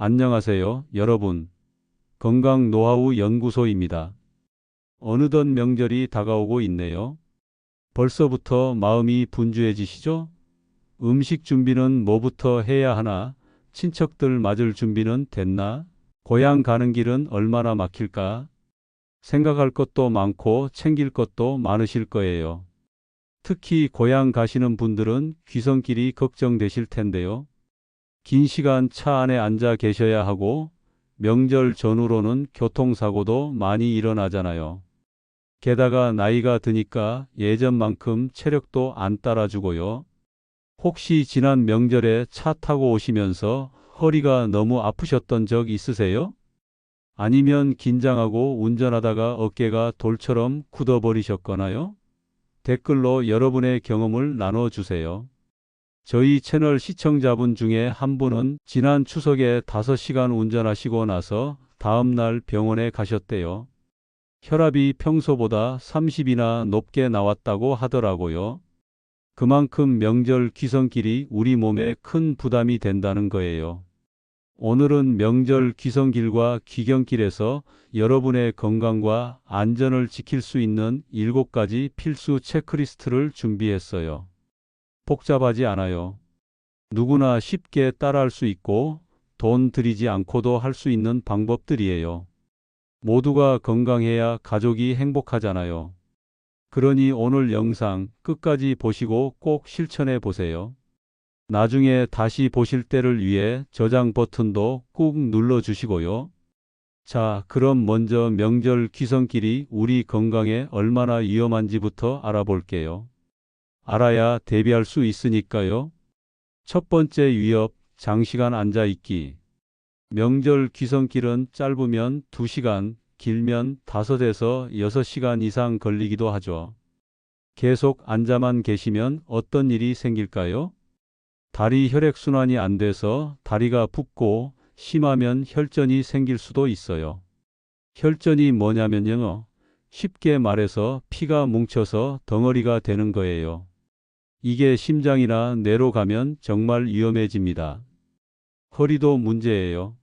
안녕하세요, 여러분. 건강 노하우 연구소입니다. 어느덧 명절이 다가오고 있네요. 벌써부터 마음이 분주해지시죠? 음식 준비는 뭐부터 해야 하나? 친척들 맞을 준비는 됐나? 고향 가는 길은 얼마나 막힐까? 생각할 것도 많고 챙길 것도 많으실 거예요. 특히 고향 가시는 분들은 귀성길이 걱정되실 텐데요. 긴 시간 차 안에 앉아 계셔야 하고 명절 전후로는 교통사고도 많이 일어나잖아요. 게다가 나이가 드니까 예전만큼 체력도 안 따라주고요. 혹시 지난 명절에 차 타고 오시면서 허리가 너무 아프셨던 적 있으세요? 아니면 긴장하고 운전하다가 어깨가 돌처럼 굳어버리셨거나요? 댓글로 여러분의 경험을 나눠주세요. 저희 채널 시청자분 중에 한 분은 지난 추석에 5시간 운전하시고 나서 다음 날 병원에 가셨대요. 혈압이 평소보다 30이나 높게 나왔다고 하더라고요. 그만큼 명절 귀성길이 우리 몸에 큰 부담이 된다는 거예요. 오늘은 명절 귀성길과 귀경길에서 여러분의 건강과 안전을 지킬 수 있는 7가지 필수 체크리스트를 준비했어요. 복잡하지 않아요. 누구나 쉽게 따라할 수 있고 돈 들이지 않고도 할 수 있는 방법들이에요. 모두가 건강해야 가족이 행복하잖아요. 그러니 오늘 영상 끝까지 보시고 꼭 실천해 보세요. 나중에 다시 보실 때를 위해 저장 버튼도 꾹 눌러 주시고요. 자, 그럼 먼저 명절 귀성길이 우리 건강에 얼마나 위험한지부터 알아볼게요. 알아야 대비할 수 있으니까요. 첫 번째 위협, 장시간 앉아 있기. 명절 귀성길은 짧으면 2시간, 길면 5에서 6시간 이상 걸리기도 하죠. 계속 앉아만 계시면 어떤 일이 생길까요? 다리 혈액순환이 안 돼서 다리가 붓고 심하면 혈전이 생길 수도 있어요. 혈전이 뭐냐면요. 쉽게 말해서 피가 뭉쳐서 덩어리가 되는 거예요. 이게 심장이나 뇌로 가면 정말 위험해집니다. 허리도 문제예요.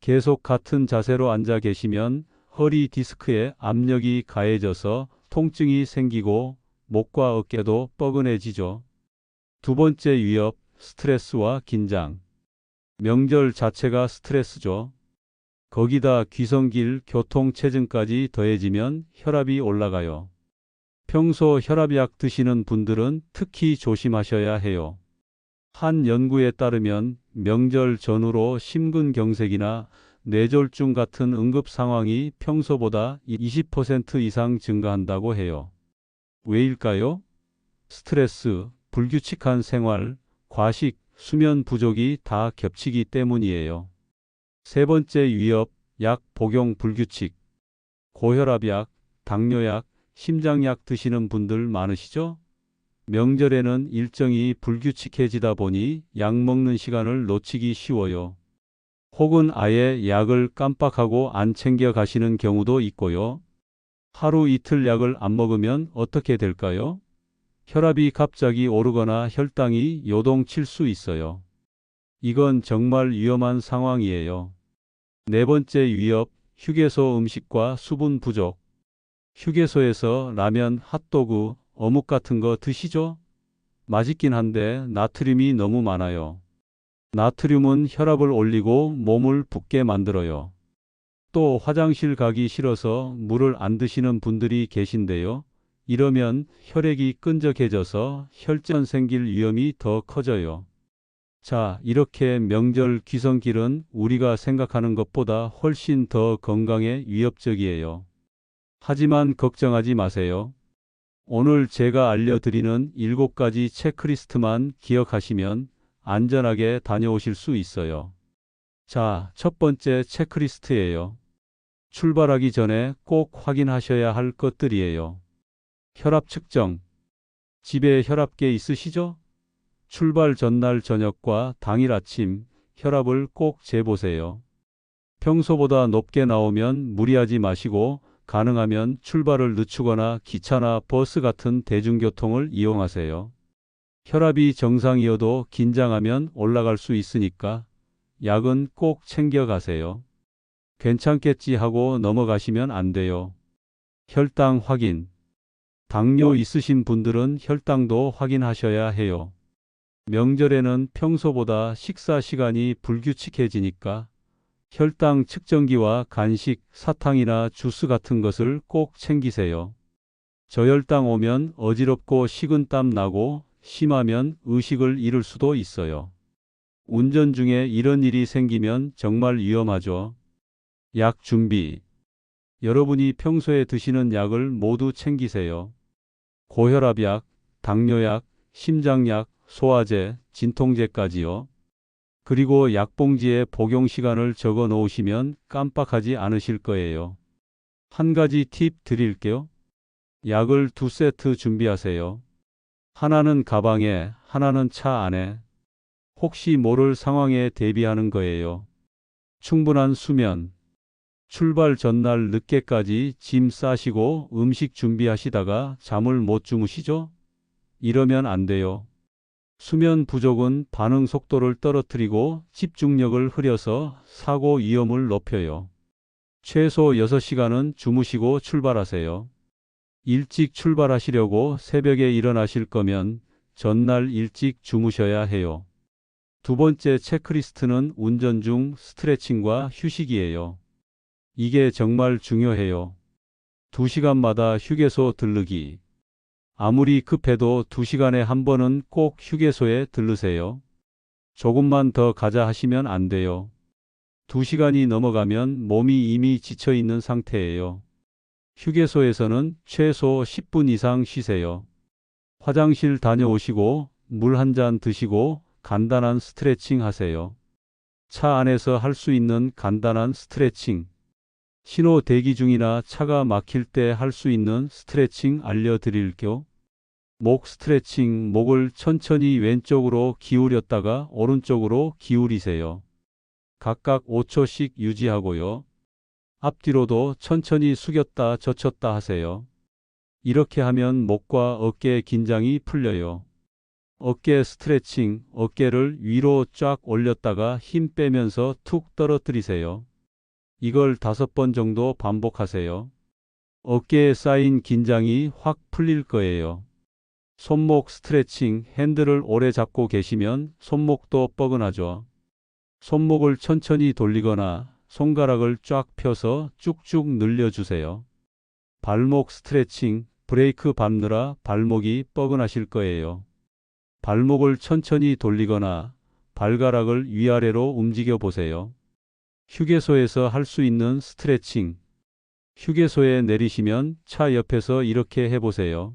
계속 같은 자세로 앉아 계시면 허리 디스크에 압력이 가해져서 통증이 생기고 목과 어깨도 뻐근해지죠. 두 번째 위협, 스트레스와 긴장. 명절 자체가 스트레스죠. 거기다 귀성길 교통체증까지 더해지면 혈압이 올라가요. 평소 혈압약 드시는 분들은 특히 조심하셔야 해요. 한 연구에 따르면 명절 전후로 심근경색이나 뇌졸중 같은 응급 상황이 평소보다 20% 이상 증가한다고 해요. 왜일까요? 스트레스, 불규칙한 생활, 과식, 수면 부족이 다 겹치기 때문이에요. 세 번째 위협, 약 복용 불규칙. 고혈압약, 당뇨약, 심장약 드시는 분들 많으시죠? 명절에는 일정이 불규칙해지다 보니 약 먹는 시간을 놓치기 쉬워요. 혹은 아예 약을 깜빡하고 안 챙겨 가시는 경우도 있고요. 하루 이틀 약을 안 먹으면 어떻게 될까요? 혈압이 갑자기 오르거나 혈당이 요동칠 수 있어요. 이건 정말 위험한 상황이에요. 네 번째 위협, 휴게소 음식과 수분 부족. 휴게소에서 라면, 핫도그, 어묵 같은 거 드시죠? 맛있긴 한데 나트륨이 너무 많아요. 나트륨은 혈압을 올리고 몸을 붓게 만들어요. 또 화장실 가기 싫어서 물을 안 드시는 분들이 계신데요. 이러면 혈액이 끈적해져서 혈전 생길 위험이 더 커져요. 자, 이렇게 명절 귀성길은 우리가 생각하는 것보다 훨씬 더 건강에 위협적이에요. 하지만 걱정하지 마세요. 오늘 제가 알려드리는 7가지 체크리스트만 기억하시면 안전하게 다녀오실 수 있어요. 자, 첫 번째 체크리스트예요. 출발하기 전에 꼭 확인하셔야 할 것들이에요. 혈압 측정. 집에 혈압계 있으시죠? 출발 전날 저녁과 당일 아침 혈압을 꼭 재보세요. 평소보다 높게 나오면 무리하지 마시고 가능하면 출발을 늦추거나 기차나 버스 같은 대중교통을 이용하세요. 혈압이 정상이어도 긴장하면 올라갈 수 있으니까 약은 꼭 챙겨가세요. 괜찮겠지 하고 넘어가시면 안 돼요. 혈당 확인. 당뇨 있으신 분들은 혈당도 확인하셔야 해요. 명절에는 평소보다 식사 시간이 불규칙해지니까 혈당 측정기와 간식, 사탕이나 주스 같은 것을 꼭 챙기세요. 저혈당 오면 어지럽고 식은땀 나고 심하면 의식을 잃을 수도 있어요. 운전 중에 이런 일이 생기면 정말 위험하죠. 약 준비. 여러분이 평소에 드시는 약을 모두 챙기세요. 고혈압약, 당뇨약, 심장약, 소화제, 진통제까지요. 그리고 약봉지에 복용 시간을 적어 놓으시면 깜빡하지 않으실 거예요. 한 가지 팁 드릴게요. 약을 두 세트 준비하세요. 하나는 가방에, 하나는 차 안에. 혹시 모를 상황에 대비하는 거예요. 충분한 수면. 출발 전날 늦게까지 짐 싸시고 음식 준비하시다가 잠을 못 주무시죠? 이러면 안 돼요. 수면 부족은 반응 속도를 떨어뜨리고 집중력을 흐려서 사고 위험을 높여요. 최소 6시간은 주무시고 출발하세요. 일찍 출발하시려고 새벽에 일어나실 거면 전날 일찍 주무셔야 해요. 두 번째 체크리스트는 운전 중 스트레칭과 휴식이에요. 이게 정말 중요해요. 두 시간마다 휴게소 들르기. 아무리 급해도 두 시간에 한 번은 꼭 휴게소에 들르세요. 조금만 더 가자 하시면 안 돼요. 두 시간이 넘어가면 몸이 이미 지쳐 있는 상태예요. 휴게소에서는 최소 10분 이상 쉬세요. 화장실 다녀오시고 물 한 잔 드시고 간단한 스트레칭 하세요. 차 안에서 할 수 있는 간단한 스트레칭. 신호 대기 중이나 차가 막힐 때 할 수 있는 스트레칭 알려드릴게요. 목 스트레칭, 목을 천천히 왼쪽으로 기울였다가 오른쪽으로 기울이세요. 각각 5초씩 유지하고요. 앞뒤로도 천천히 숙였다 젖혔다 하세요. 이렇게 하면 목과 어깨 긴장이 풀려요. 어깨 스트레칭, 어깨를 위로 쫙 올렸다가 힘 빼면서 툭 떨어뜨리세요. 이걸 다섯 번 정도 반복하세요. 어깨에 쌓인 긴장이 확 풀릴 거예요. 손목 스트레칭, 핸들을 오래 잡고 계시면 손목도 뻐근하죠. 손목을 천천히 돌리거나 손가락을 쫙 펴서 쭉쭉 늘려주세요. 발목 스트레칭, 브레이크 밟느라 발목이 뻐근하실 거예요. 발목을 천천히 돌리거나 발가락을 위아래로 움직여 보세요. 휴게소에서 할 수 있는 스트레칭. 휴게소에 내리시면 차 옆에서 이렇게 해보세요.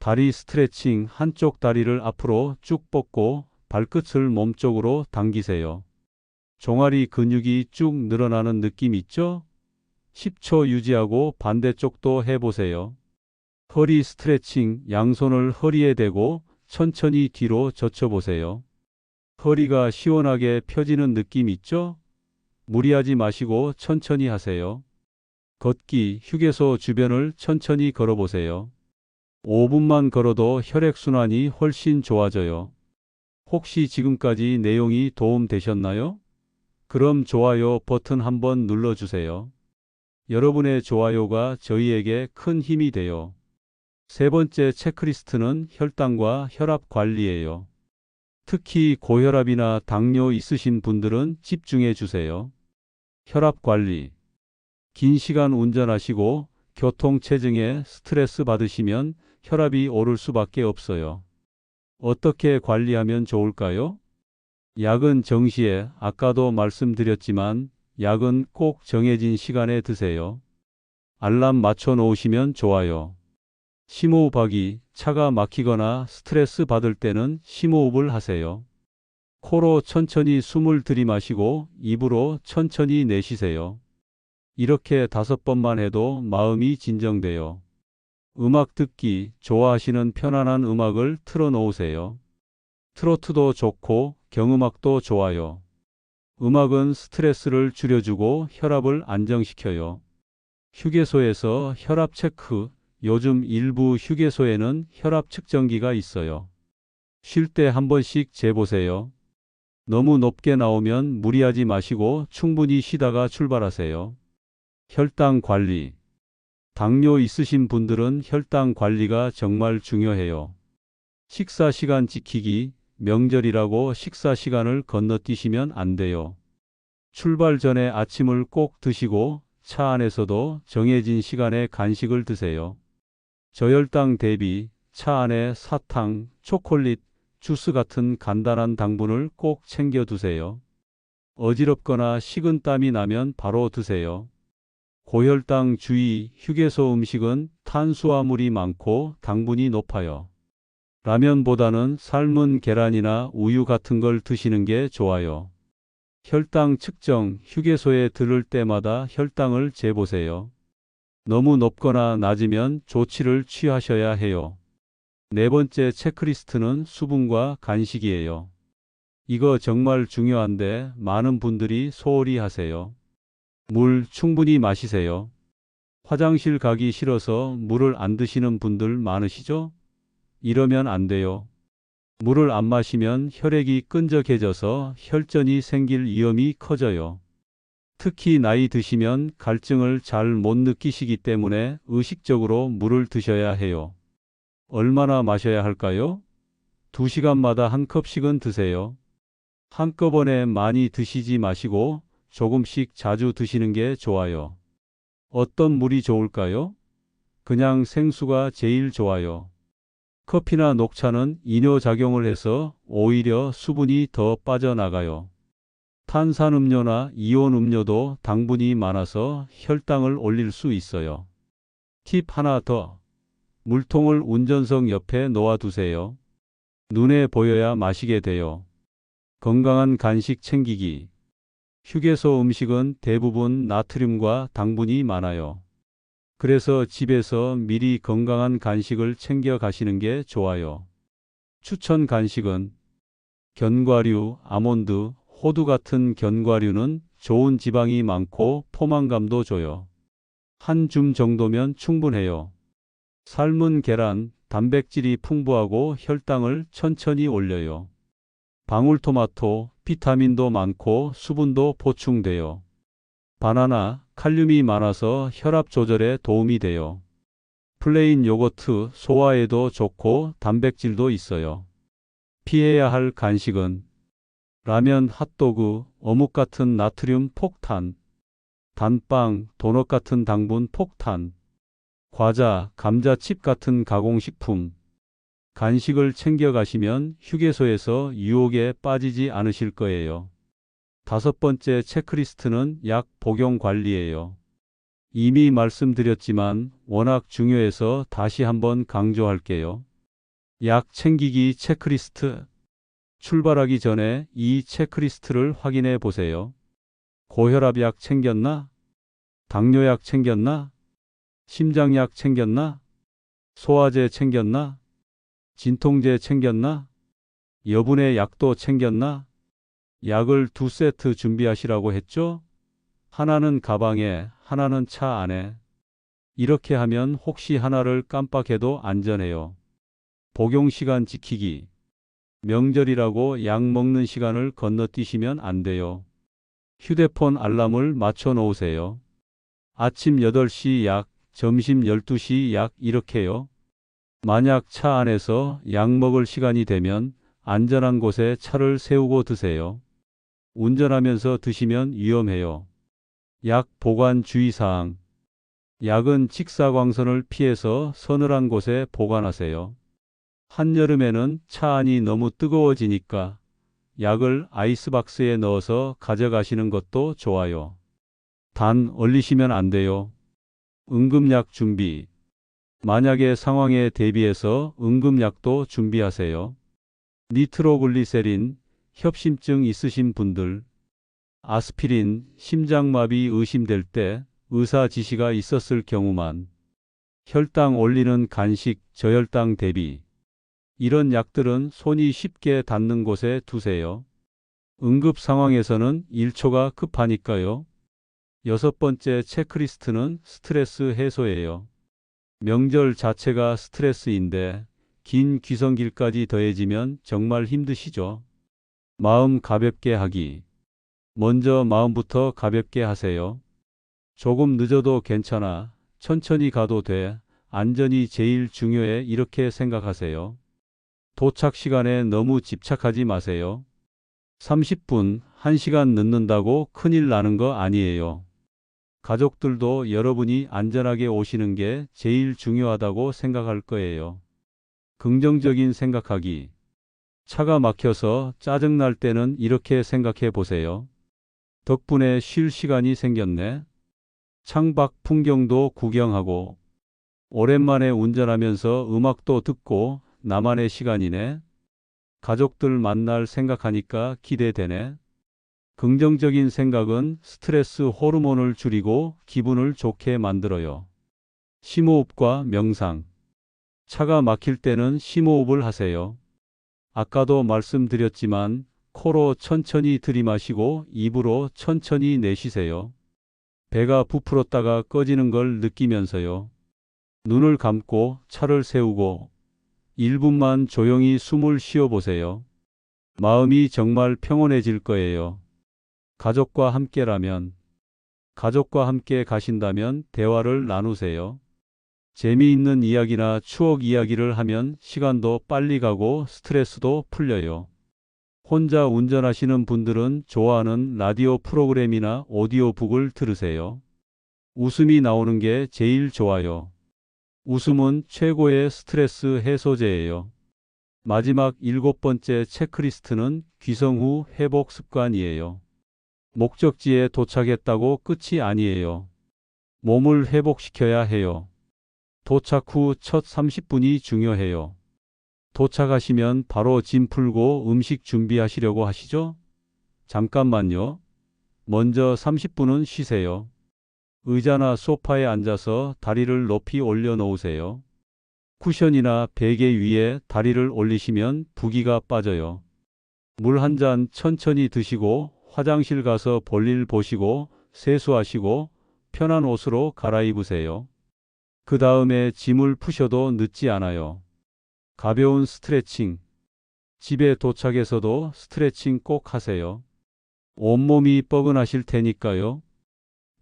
다리 스트레칭 한쪽 다리를 앞으로 쭉 뻗고 발끝을 몸쪽으로 당기세요. 종아리 근육이 쭉 늘어나는 느낌 있죠? 10초 유지하고 반대쪽도 해보세요. 허리 스트레칭 양손을 허리에 대고 천천히 뒤로 젖혀보세요. 허리가 시원하게 펴지는 느낌 있죠? 무리하지 마시고 천천히 하세요. 걷기, 휴게소 주변을 천천히 걸어보세요. 5분만 걸어도 혈액순환이 훨씬 좋아져요. 혹시 지금까지 내용이 도움 되셨나요? 그럼 좋아요 버튼 한번 눌러주세요. 여러분의 좋아요가 저희에게 큰 힘이 돼요. 세 번째 체크리스트는 혈당과 혈압 관리예요. 특히 고혈압이나 당뇨 있으신 분들은 집중해 주세요. 혈압 관리. 긴 시간 운전하시고 교통체증에 스트레스 받으시면 혈압이 오를 수밖에 없어요. 어떻게 관리하면 좋을까요? 약은 정시에 아까도 말씀드렸지만 약은 꼭 정해진 시간에 드세요. 알람 맞춰 놓으시면 좋아요. 심호흡하기, 차가 막히거나 스트레스 받을 때는 심호흡을 하세요. 코로 천천히 숨을 들이마시고 입으로 천천히 내쉬세요. 이렇게 다섯 번만 해도 마음이 진정돼요. 음악 듣기 좋아하시는 편안한 음악을 틀어 놓으세요. 트로트도 좋고 경음악도 좋아요. 음악은 스트레스를 줄여주고 혈압을 안정시켜요. 휴게소에서 혈압 체크. 요즘 일부 휴게소에는 혈압 측정기가 있어요. 쉴 때 한 번씩 재보세요. 너무 높게 나오면 무리하지 마시고 충분히 쉬다가 출발하세요. 혈당 관리. 당뇨 있으신 분들은 혈당 관리가 정말 중요해요. 식사 시간 지키기, 명절이라고 식사 시간을 건너뛰시면 안 돼요. 출발 전에 아침을 꼭 드시고 차 안에서도 정해진 시간에 간식을 드세요. 저혈당 대비 차 안에 사탕, 초콜릿, 주스 같은 간단한 당분을 꼭 챙겨 두세요. 어지럽거나 식은 땀이 나면 바로 드세요. 고혈당 주의, 휴게소 음식은 탄수화물이 많고 당분이 높아요. 라면보다는 삶은 계란이나 우유 같은 걸 드시는 게 좋아요. 혈당 측정, 휴게소에 들을 때마다 혈당을 재보세요. 너무 높거나 낮으면 조치를 취하셔야 해요. 네 번째 체크리스트는 수분과 간식이에요. 이거 정말 중요한데 많은 분들이 소홀히 하세요. 물 충분히 마시세요. 화장실 가기 싫어서 물을 안 드시는 분들 많으시죠? 이러면 안 돼요. 물을 안 마시면 혈액이 끈적해져서 혈전이 생길 위험이 커져요. 특히 나이 드시면 갈증을 잘 못 느끼시기 때문에 의식적으로 물을 드셔야 해요. 얼마나 마셔야 할까요? 2시간마다 한 컵씩은 드세요. 한꺼번에 많이 드시지 마시고 조금씩 자주 드시는 게 좋아요. 어떤 물이 좋을까요? 그냥 생수가 제일 좋아요. 커피나 녹차는 이뇨작용을 해서 오히려 수분이 더 빠져나가요. 탄산음료나 이온 음료도 당분이 많아서 혈당을 올릴 수 있어요. 팁 하나 더. 물통을 운전석 옆에 놓아두세요. 눈에 보여야 마시게 돼요. 건강한 간식 챙기기. 휴게소 음식은 대부분 나트륨과 당분이 많아요. 그래서 집에서 미리 건강한 간식을 챙겨 가시는 게 좋아요. 추천 간식은 견과류, 아몬드, 호두 같은 견과류는 좋은 지방이 많고 포만감도 줘요. 한 줌 정도면 충분해요. 삶은 계란, 단백질이 풍부하고 혈당을 천천히 올려요. 방울토마토, 비타민도 많고 수분도 보충돼요. 바나나, 칼륨이 많아서 혈압 조절에 도움이 돼요. 플레인 요거트, 소화에도 좋고 단백질도 있어요. 피해야 할 간식은 라면, 핫도그, 어묵 같은 나트륨 폭탄, 단빵, 도넛 같은 당분 폭탄, 과자, 감자칩 같은 가공식품, 간식을 챙겨 가시면 휴게소에서 유혹에 빠지지 않으실 거예요. 다섯 번째 체크리스트는 약 복용 관리예요. 이미 말씀드렸지만 워낙 중요해서 다시 한번 강조할게요. 약 챙기기 체크리스트. 출발하기 전에 이 체크리스트를 확인해 보세요. 고혈압약 챙겼나? 당뇨약 챙겼나? 심장약 챙겼나? 소화제 챙겼나? 진통제 챙겼나? 여분의 약도 챙겼나? 약을 두 세트 준비하시라고 했죠? 하나는 가방에, 하나는 차 안에. 이렇게 하면 혹시 하나를 깜빡해도 안전해요. 복용 시간 지키기. 명절이라고 약 먹는 시간을 건너뛰시면 안 돼요. 휴대폰 알람을 맞춰 놓으세요. 아침 8시 약, 점심 12시 약 이렇게요. 만약 차 안에서 약 먹을 시간이 되면 안전한 곳에 차를 세우고 드세요. 운전하면서 드시면 위험해요. 약 보관 주의사항. 약은 직사광선을 피해서 서늘한 곳에 보관하세요. 한여름에는 차 안이 너무 뜨거워지니까 약을 아이스박스에 넣어서 가져가시는 것도 좋아요. 단 얼리시면 안 돼요. 응급약 준비. 만약의 상황에 대비해서 응급약도 준비하세요. 니트로글리세린, 협심증 있으신 분들, 아스피린, 심장마비 의심될 때 의사 지시가 있었을 경우만, 혈당 올리는 간식, 저혈당 대비. 이런 약들은 손이 쉽게 닿는 곳에 두세요. 응급 상황에서는 1초가 급하니까요. 여섯 번째 체크리스트는 스트레스 해소예요. 명절 자체가 스트레스인데 긴 귀성길까지 더해지면 정말 힘드시죠. 마음 가볍게 하기. 먼저 마음부터 가볍게 하세요. 조금 늦어도 괜찮아. 천천히 가도 돼. 안전이 제일 중요해. 이렇게 생각하세요. 도착 시간에 너무 집착하지 마세요. 30분, 1시간 늦는다고 큰일 나는 거 아니에요. 가족들도 여러분이 안전하게 오시는 게 제일 중요하다고 생각할 거예요. 긍정적인 생각하기. 차가 막혀서 짜증날 때는 이렇게 생각해 보세요. 덕분에 쉴 시간이 생겼네. 창밖 풍경도 구경하고, 오랜만에 운전하면서 음악도 듣고 나만의 시간이네. 가족들 만날 생각하니까 기대되네. 긍정적인 생각은 스트레스 호르몬을 줄이고 기분을 좋게 만들어요. 심호흡과 명상. 차가 막힐 때는 심호흡을 하세요. 아까도 말씀드렸지만 코로 천천히 들이마시고 입으로 천천히 내쉬세요. 배가 부풀었다가 꺼지는 걸 느끼면서요. 눈을 감고 차를 세우고 1분만 조용히 숨을 쉬어 보세요. 마음이 정말 평온해질 거예요. 가족과 함께라면, 가족과 함께 가신다면 대화를 나누세요. 재미있는 이야기나 추억 이야기를 하면 시간도 빨리 가고 스트레스도 풀려요. 혼자 운전하시는 분들은 좋아하는 라디오 프로그램이나 오디오북을 들으세요. 웃음이 나오는 게 제일 좋아요. 웃음은 최고의 스트레스 해소제예요. 마지막 일곱 번째 체크리스트는 귀성 후 회복 습관이에요. 목적지에 도착했다고 끝이 아니에요. 몸을 회복시켜야 해요. 도착 후 첫 30분이 중요해요. 도착하시면 바로 짐 풀고 음식 준비하시려고 하시죠? 잠깐만요. 먼저 30분은 쉬세요. 의자나 소파에 앉아서 다리를 높이 올려 놓으세요. 쿠션이나 베개 위에 다리를 올리시면 부기가 빠져요. 물 한 잔 천천히 드시고 화장실 가서 볼일 보시고 세수하시고 편한 옷으로 갈아입으세요. 그 다음에 짐을 푸셔도 늦지 않아요. 가벼운 스트레칭. 집에 도착해서도 스트레칭 꼭 하세요. 온몸이 뻐근하실 테니까요.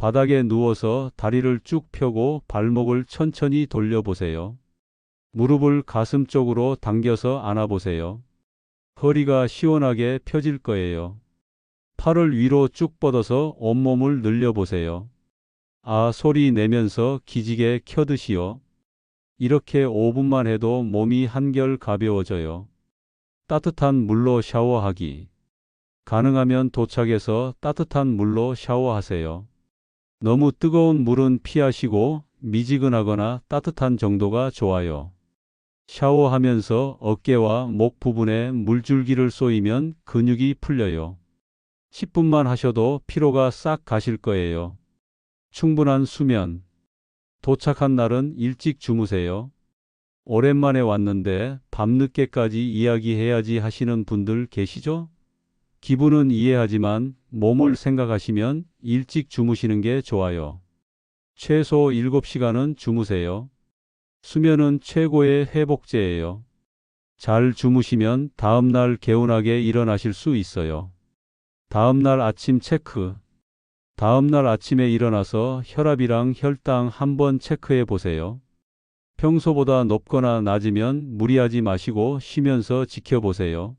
바닥에 누워서 다리를 쭉 펴고 발목을 천천히 돌려보세요. 무릎을 가슴 쪽으로 당겨서 안아보세요. 허리가 시원하게 펴질 거예요. 팔을 위로 쭉 뻗어서 온몸을 늘려보세요. 아 소리 내면서 기지개 켜드시오. 이렇게 5분만 해도 몸이 한결 가벼워져요. 따뜻한 물로 샤워하기. 가능하면 도착해서 따뜻한 물로 샤워하세요. 너무 뜨거운 물은 피하시고 미지근하거나 따뜻한 정도가 좋아요. 샤워하면서 어깨와 목 부분에 물줄기를 쏘이면 근육이 풀려요. 10분만 하셔도 피로가 싹 가실 거예요. 충분한 수면. 도착한 날은 일찍 주무세요. 오랜만에 왔는데 밤늦게까지 이야기해야지 하시는 분들 계시죠? 기분은 이해하지만 몸을 생각하시면 일찍 주무시는 게 좋아요. 최소 7시간은 주무세요. 수면은 최고의 회복제예요. 잘 주무시면 다음날 개운하게 일어나실 수 있어요. 다음날 아침 체크. 다음날 아침에 일어나서 혈압이랑 혈당 한번 체크해 보세요. 평소보다 높거나 낮으면 무리하지 마시고 쉬면서 지켜보세요.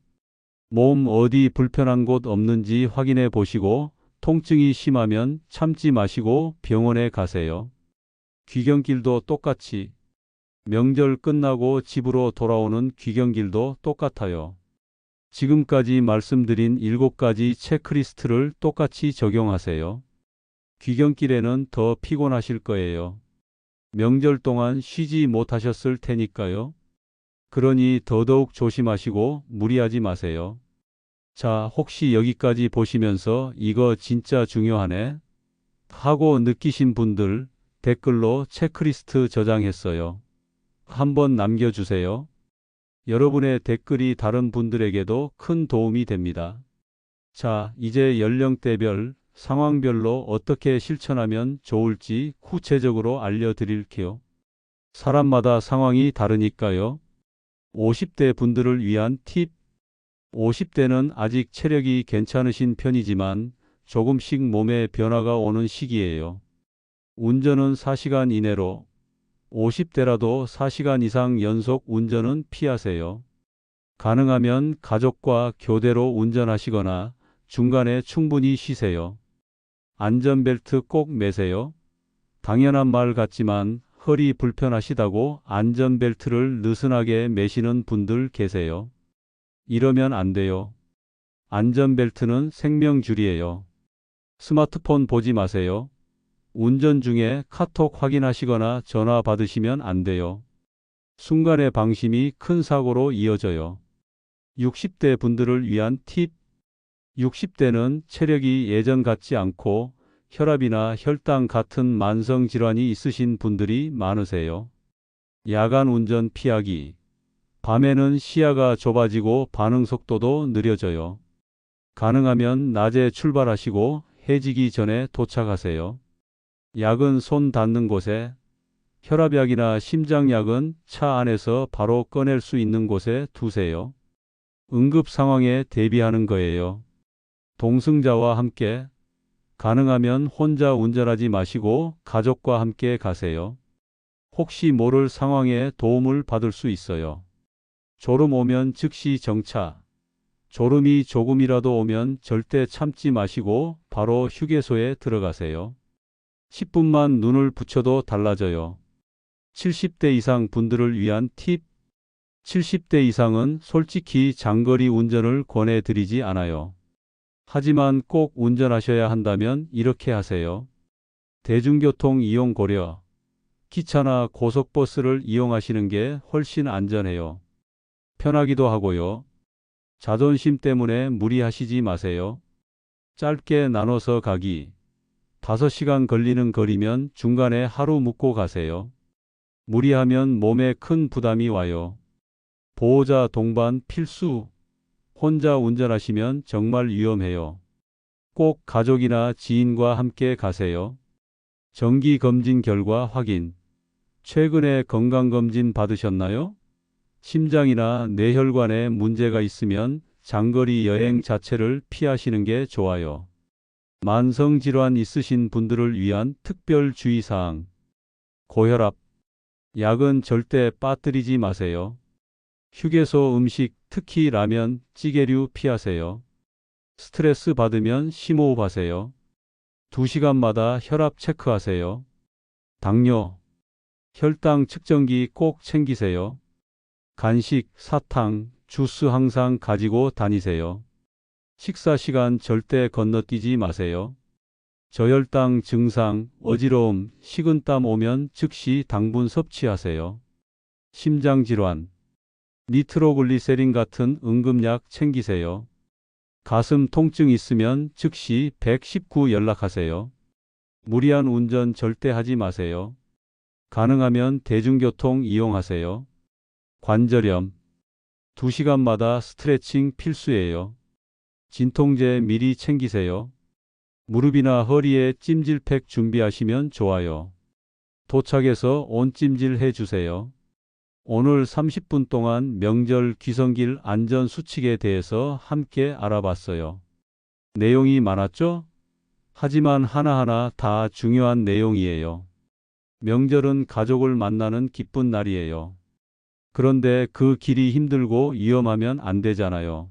몸 어디 불편한 곳 없는지 확인해 보시고 통증이 심하면 참지 마시고 병원에 가세요. 귀경길도 똑같이 명절 끝나고 집으로 돌아오는 귀경길도 똑같아요. 지금까지 말씀드린 7가지 체크리스트를 똑같이 적용하세요. 귀경길에는 더 피곤하실 거예요. 명절 동안 쉬지 못하셨을 테니까요. 그러니 더더욱 조심하시고 무리하지 마세요. 자, 혹시 여기까지 보시면서 이거 진짜 중요하네? 하고 느끼신 분들 댓글로 체크리스트 저장했어요. 한번 남겨주세요. 여러분의 댓글이 다른 분들에게도 큰 도움이 됩니다. 자, 이제 연령대별, 상황별로 어떻게 실천하면 좋을지 구체적으로 알려드릴게요. 사람마다 상황이 다르니까요. 50대 분들을 위한 팁 50대는 아직 체력이 괜찮으신 편이지만 조금씩 몸에 변화가 오는 시기예요. 운전은 4시간 이내로 50대라도 4시간 이상 연속 운전은 피하세요. 가능하면 가족과 교대로 운전하시거나 중간에 충분히 쉬세요. 안전벨트 꼭 매세요. 당연한 말 같지만 허리 불편하시다고 안전벨트를 느슨하게 매시는 분들 계세요. 이러면 안 돼요. 안전벨트는 생명줄이에요. 스마트폰 보지 마세요. 운전 중에 카톡 확인하시거나 전화 받으시면 안 돼요. 순간의 방심이 큰 사고로 이어져요. 60대 분들을 위한 팁. 60대는 체력이 예전 같지 않고 혈압이나 혈당 같은 만성 질환이 있으신 분들이 많으세요. 야간 운전 피하기. 밤에는 시야가 좁아지고 반응 속도도 느려져요. 가능하면 낮에 출발하시고 해지기 전에 도착하세요. 약은 손 닿는 곳에, 혈압약이나 심장약은 차 안에서 바로 꺼낼 수 있는 곳에 두세요. 응급 상황에 대비하는 거예요. 동승자와 함께, 가능하면 혼자 운전하지 마시고 가족과 함께 가세요. 혹시 모를 상황에 도움을 받을 수 있어요. 졸음 오면 즉시 정차. 졸음이 조금이라도 오면 절대 참지 마시고 바로 휴게소에 들어가세요. 10분만 눈을 붙여도 달라져요. 70대 이상 분들을 위한 팁. 70대 이상은 솔직히 장거리 운전을 권해드리지 않아요. 하지만 꼭 운전하셔야 한다면 이렇게 하세요. 대중교통 이용 고려. 기차나 고속버스를 이용하시는 게 훨씬 안전해요. 편하기도 하고요. 자존심 때문에 무리하시지 마세요. 짧게 나눠서 가기. 5시간 걸리는 거리면 중간에 하루 묵고 가세요. 무리하면 몸에 큰 부담이 와요. 보호자 동반 필수. 혼자 운전하시면 정말 위험해요. 꼭 가족이나 지인과 함께 가세요. 정기 검진 결과 확인. 최근에 건강검진 받으셨나요? 심장이나 뇌혈관에 문제가 있으면 장거리 여행 자체를 피하시는 게 좋아요. 만성 질환 있으신 분들을 위한 특별 주의사항. 고혈압. 약은 절대 빠뜨리지 마세요. 휴게소 음식, 특히 라면, 찌개류 피하세요. 스트레스 받으면 심호흡하세요. 2시간마다 혈압 체크하세요. 당뇨. 혈당 측정기 꼭 챙기세요. 간식, 사탕, 주스 항상 가지고 다니세요. 식사 시간 절대 건너뛰지 마세요. 저혈당 증상, 어지러움, 식은땀 오면 즉시 당분 섭취하세요. 심장 질환, 니트로글리세린 같은 응급약 챙기세요. 가슴 통증 있으면 즉시 119 연락하세요. 무리한 운전 절대 하지 마세요. 가능하면 대중교통 이용하세요. 관절염. 2시간마다 스트레칭 필수예요. 진통제 미리 챙기세요. 무릎이나 허리에 찜질팩 준비하시면 좋아요. 도착해서 온찜질 해주세요. 오늘 30분 동안 명절 귀성길 안전 수칙에 대해서 함께 알아봤어요. 내용이 많았죠? 하지만 하나하나 다 중요한 내용이에요. 명절은 가족을 만나는 기쁜 날이에요. 그런데 그 길이 힘들고 위험하면 안 되잖아요.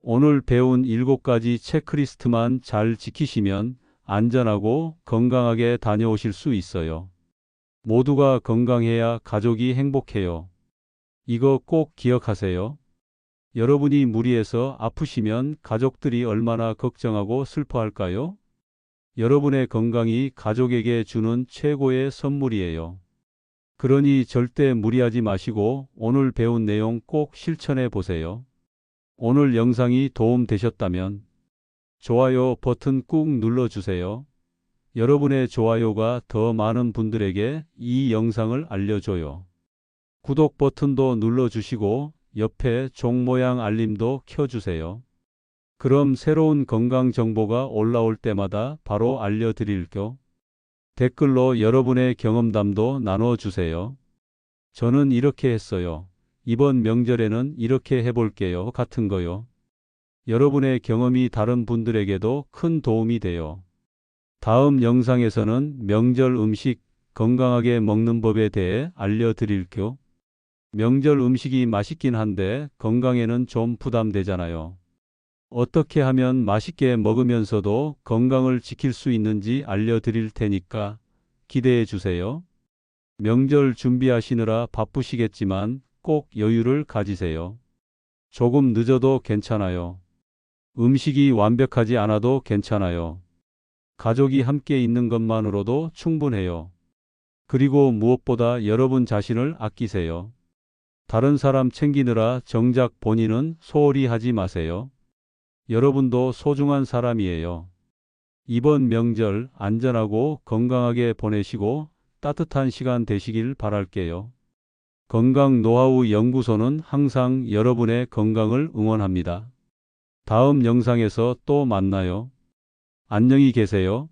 오늘 배운 7가지 체크리스트만 잘 지키시면 안전하고 건강하게 다녀오실 수 있어요. 모두가 건강해야 가족이 행복해요. 이거 꼭 기억하세요. 여러분이 무리해서 아프시면 가족들이 얼마나 걱정하고 슬퍼할까요? 여러분의 건강이 가족에게 주는 최고의 선물이에요. 그러니 절대 무리하지 마시고 오늘 배운 내용 꼭 실천해 보세요. 오늘 영상이 도움 되셨다면 좋아요 버튼 꾹 눌러주세요. 여러분의 좋아요가 더 많은 분들에게 이 영상을 알려줘요. 구독 버튼도 눌러주시고 옆에 종 모양 알림도 켜주세요. 그럼 새로운 건강 정보가 올라올 때마다 바로 알려드릴게요. 댓글로 여러분의 경험담도 나눠주세요. 저는 이렇게 했어요. 이번 명절에는 이렇게 해볼게요. 같은 거요. 여러분의 경험이 다른 분들에게도 큰 도움이 돼요. 다음 영상에서는 명절 음식 건강하게 먹는 법에 대해 알려드릴게요. 명절 음식이 맛있긴 한데 건강에는 좀 부담되잖아요. 어떻게 하면 맛있게 먹으면서도 건강을 지킬 수 있는지 알려드릴 테니까 기대해 주세요. 명절 준비하시느라 바쁘시겠지만 꼭 여유를 가지세요. 조금 늦어도 괜찮아요. 음식이 완벽하지 않아도 괜찮아요. 가족이 함께 있는 것만으로도 충분해요. 그리고 무엇보다 여러분 자신을 아끼세요. 다른 사람 챙기느라 정작 본인은 소홀히 하지 마세요. 여러분도 소중한 사람이에요. 이번 명절 안전하고 건강하게 보내시고 따뜻한 시간 되시길 바랄게요. 건강 노하우 연구소는 항상 여러분의 건강을 응원합니다. 다음 영상에서 또 만나요. 안녕히 계세요.